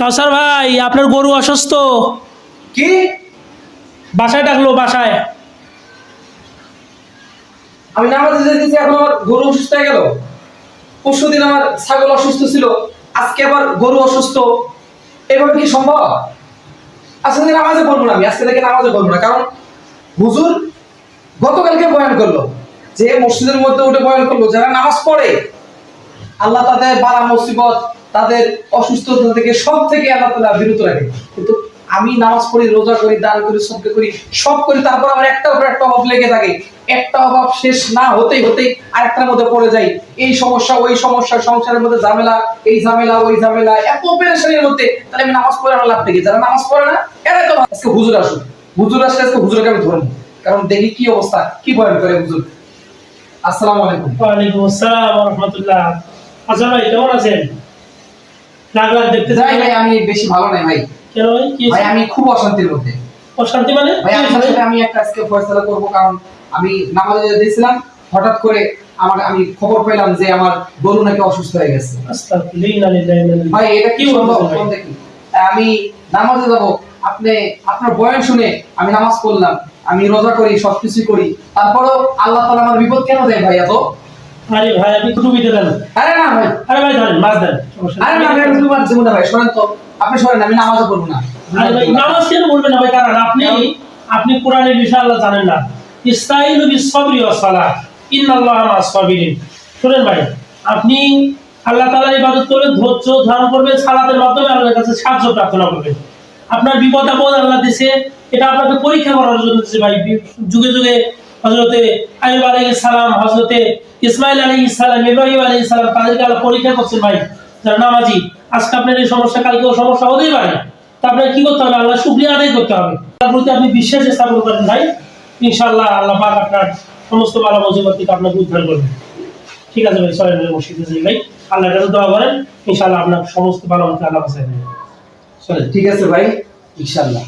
কাউসার ভাই আপনার গরু অসুস্থ। কি? বাসায় ডাকলো বাসায়। আমি নামাজে যেতেছি এখন আমার গরু অসুস্থ হয়ে গেল। পরশু দিন আমার ছাগল অসুস্থ ছিল আজকে আবার গরু অসুস্থ। এভাবে কি সম্ভব? আজকে থেকে নামাজে পড়ব না আমি আজকে থেকে নামাজে পড়ব না কারণ হুজুর গতকালকে বয়ান করল যে মসজিদের মধ্যে উঠে বয়ান করল যারা নামাজ পড়ে আল্লাহ তাদের বালা মুসিবত তাদের অসুস্থতা থেকে সব থেকে আল্লাহ তালা বিরত রাখে। কিন্তু আমি নামাজ পড়ি, রোজা করি, দান করি সবকে করি, সব করি, তারপর আমার একটা উপর একটা অভাব লেগে থাকে। একটা অভাব শেষ না হতেই হতেই আরেকটার মধ্যে পড়ে যাই। এই সমস্যা, ওই সমস্যা, সংসারের মধ্যে ঝামেলা, এই ঝামেলা, ওই ঝামেলা, এত পেরেশানির মধ্যে তাহলে আমি নামাজ পড়ে আমার লাভ থেকে যারা নামাজ পড়ে না এরা তো আজকে হুজুর আসুন হুজুর আসলে আজকে হুজুরকে আমি ধরবো। কারণ দেখি কি অবস্থা, কি বয়ান করে হুজুর। আসসালামু আলাইকুম। ওয়ালাইকুম আসসালাম রহমতুল্লাহ। আচ্ছা ভাই, কেমন আছেন? লাগ দেখতে যাই ভাই আমি বেশি ভালো নাই ভাই। কেন ভাই? কি ভাই আমি খুব অশান্তির মধ্যে। অশান্তি মানে? ভাই আমি একটা আজকে ফয়সালা করব কারণ আমি নামাজে দিয়েছিলাম হঠাৎ করে আমার আমি খবর পেলাম যে আমার গরু নাকি অসুস্থ হয়ে গেছে। ভাই এটা কি আমি নামাজে যাব আপনি আপনার বয়ান শুনে আমি নামাজ পড়লাম আমি রোজা করি সবকিছু করি। তারপরও আল্লাহ তাআলা আমার বিপদ কেন দেয় ভাই এত? আরে ভাই আপনি টুপিতে দেন আরে না ভাই। আরে ভাই ধরেন মাছ দেন আরে না। ভাই তুমি মানছি না ভাই শোনেন তো। আপনি শোনেন আমি নামাজও পড়ব না। আরে ভাই নামাজ কেন বলবেন না ভাই? কারণ আপনি আপনি কোরআনের বিষয় আল্লাহ জানেন না। ইস্তাইনু বিসসাবরি ওয়াস সালাহ ইন্নাল্লাহা সাবিরিন। শুনেন ভাই আপনি আল্লাহ তাআলার ইবাদত করবেন ধৈর্য ধারণ করবেন সালাতের মাধ্যমে আল্লাহর কাছে সাহায্য প্রার্থনা করবেন। আপনার বিপদ আপদ আল্লাহ দিছে এটা আপনাকে পরীক্ষা করার জন্য দিছে ভাই। যুগে যুগে হযরতে আইয়ুব আলাইহিস সালাম হযরতে ইসমাইল আলাইহিস সালাম ইব্রাহিম আলী সালাম তাদেরকে আল্লাহ পরীক্ষা করছেন ভাই। যারা নামাজি আজকে আপনার এই সমস্যা কালকেও সমস্যা হতেই পারে। তা আপনার কি করতে হবে? আল্লাহ শুকরিয়া আদায় করতে হবে। তার প্রতি আপনি বিশ্বাস স্থাপন করেন ভাই। ইনশাআল্লাহ আল্লাহ পাক আপনার সমস্ত ভালো মুসিবত থেকে আপনাকে উদ্ধার করবেন ঠিক আছে ভাই চলেন ভাই মসজিদে যাই ভাই। আল্লাহর কাছে দোয়া করেন ইনশাআল্লাহ আপনার সমস্ত ভালো মতো আল্লাহ চলেন ঠিক আছে ভাই ইনশাআল্লাহ।